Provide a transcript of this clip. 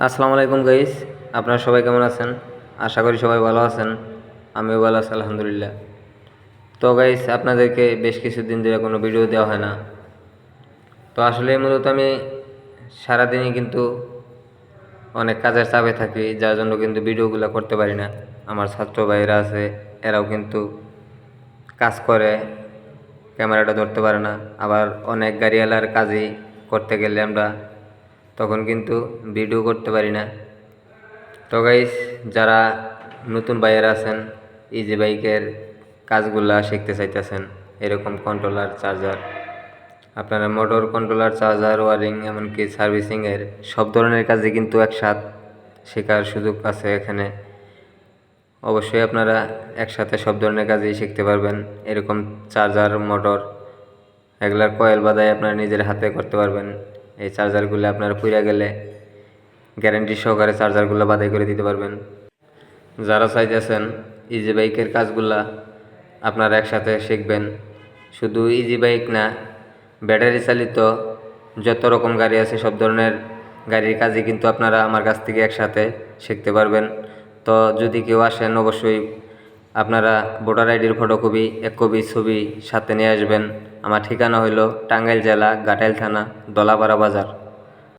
আসসালামু আলাইকুম গাইস আপনারা সবাই কেমন আছেন? আশা করি সবাই ভালো আছেন, আমিও ভালো আছি, আলহামদুলিল্লাহ। তো গাইস আপনাদেরকে বেশ কিছুদিন ধরে কোনো ভিডিও দেওয়া হয় না। তো আসলে মূলত আমি সারাদিনই কিন্তু অনেক কাজের চাপে থাকি, যার জন্য কিন্তু ভিডিওগুলো করতে পারি না। আমার ছাত্র ভাইরা আছে, এরাও কিন্তু কাজ করে, ক্যামেরাটা ধরতে পারে না। আবার অনেক গাড়িওয়ালার কাজই করতে গেলে আমরা তখন কিন্তু ভিডিও করতে পারি না। তো গাইস যারা নতুন বাইয়ার আছেন ইজি বাইকের কাজগুলা শিখতে চাইতেছেন, এরকম কন্ট্রোলার চার্জার আপনারা মোটর কন্ট্রোলার চার্জার ওয়ারিং এমনকি সার্ভিসিংয়ের সব ধরনের কাজই কিন্তু একসাথ শেখার সুযোগ আছে এখানে। অবশ্যই আপনারা একসাথে সব ধরনের কাজই শিখতে পারবেন, এরকম চার্জার মোটর এগুলার কয়েল বাদাই আপনারা নিজের হাতে করতে পারবেন। এই চার্জারগুলো আপনারা পুড়ে গেলে গ্যারেন্টি সহকারে চার্জারগুলো বাদাই করে দিতে পারবেন। যারা চাইতেছেন ইজি বাইকের কাজগুলা আপনারা একসাথে শিখবেন। শুধু ইজি বাইক না ব্যাটারি চালিত যত রকম গাড়ি আছে, সব ধরনের গাড়ির কাজই কিন্তু আপনারা আমার কাছ থেকে একসাথে শিখতে পারবেন। তো যদি কেউ আসেন, অবশ্যই আপনারা ভোটার আইডির ফটোকপি এক কপি ছবি সাথে নিয়ে আসবেন। আমার ঠিকানা হইল টাঙ্গাইল জেলা গাটাইল থানা, দলাপাড়া বাজার।